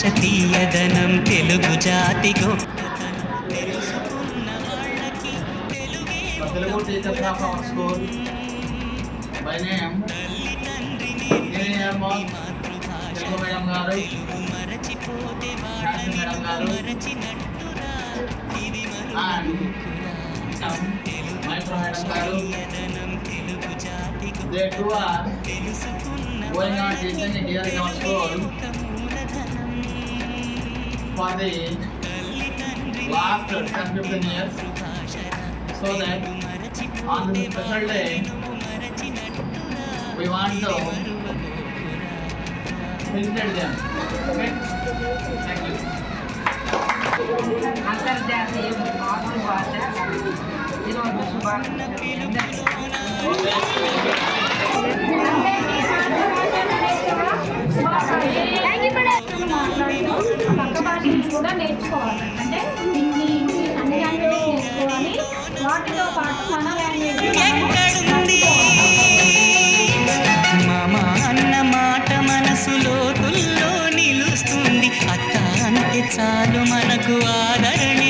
తీయదనం తెలుగు జాతి గొప్ప Telugu teachers of our school by name Telugu madam గారు శాస్త్రి మేడం గారు అండ్ మేడం గారు they too are going on teaching here in our school For the last 10 15 years so that on this special day we want to felicitate them. Okay? Thank you. అంతర్జాతీయ మాతృభాష ఈరోజు శుభాకాంక్షలు పక్క కూడా నేర్చుకోవాలి. అంటే హిందీ ఇంగ్లీష్ అన్ని లాంగ్వేజెస్ నేర్చుకోవాలి. వాటితో పాటు మన లాంగ్వేజ్ మామ అన్న మాట మనసులో లోతుల్లో నిలుస్తుంది. అత్త అంటే చాలు మనకు ఆదరణి.